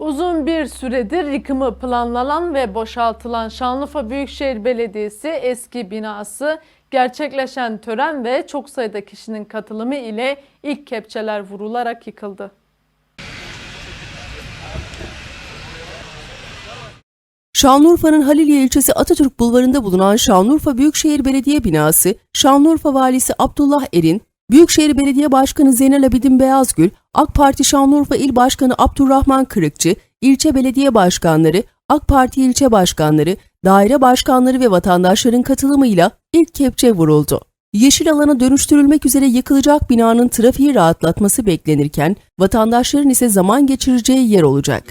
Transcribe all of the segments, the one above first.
Uzun bir süredir yıkımı planlanan ve boşaltılan Şanlıurfa Büyükşehir Belediyesi eski binası gerçekleşen tören ve çok sayıda kişinin katılımı ile ilk kepçeler vurularak yıkıldı. Şanlıurfa'nın Halilye ilçesi Atatürk Bulvarı'nda bulunan Şanlıurfa Büyükşehir Belediye binası, Şanlıurfa Valisi Abdullah Erin, Büyükşehir Belediye Başkanı Zeynel Abidin Beyazgül, AK Parti Şanlıurfa İl Başkanı Abdurrahman Kırıkçı, ilçe belediye başkanları, AK Parti ilçe başkanları, daire başkanları ve vatandaşların katılımıyla ilk kepçe vuruldu. Yeşil alana dönüştürülmek üzere yıkılacak binanın trafiği rahatlatması beklenirken, vatandaşların ise zaman geçireceği yer olacak.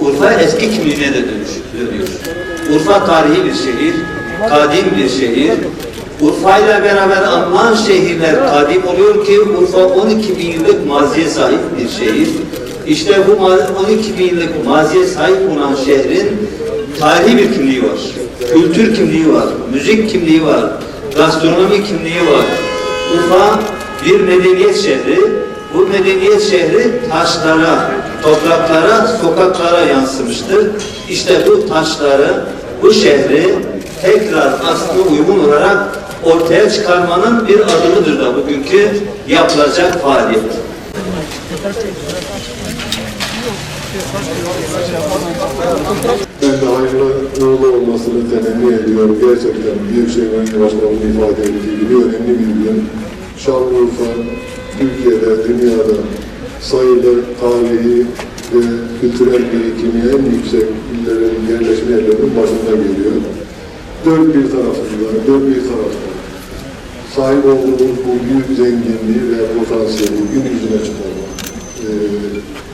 Urfa eski kimliğine de dönüştürüyor. Urfa tarihi bir şehir, kadim bir şehir. Urfa ile beraber anılan şehirler kadim oluyor ki Urfa 12 bin yıllık maziye sahip bir şehir. İşte bu ma- 12 bin yıllık maziye sahip olan şehrin tarihi bir kimliği var. Kültür kimliği var, müzik kimliği var, gastronomi kimliği var. Urfa bir medeniyet şehri. Bu medeniyet şehri taşlara, topraklara, sokaklara yansımıştır. İşte bu taşları, bu şehri tekrar aslına uygun olarak ortaya çıkarmanın bir adımıdır da bugünkü yapılacak faaliyet. Ben de hayırlı uğurlu olmasını temenni ediyorum. Gerçekten Büyükşehir Belediye Başkanı'nın ifade ettiği gibi önemli bir gün. Şanlıurfa, Türkiye'de, dünyada sayılı tarihi ve kültürel birikimi en yüksek illerin, yerleşme yerlerinin başında geliyor. Dört bir tarafında, dört bir tarafta sahip olduğumuz bu büyük zenginliği ve potansiyeli gün yüzüne çıkarmak. Ee,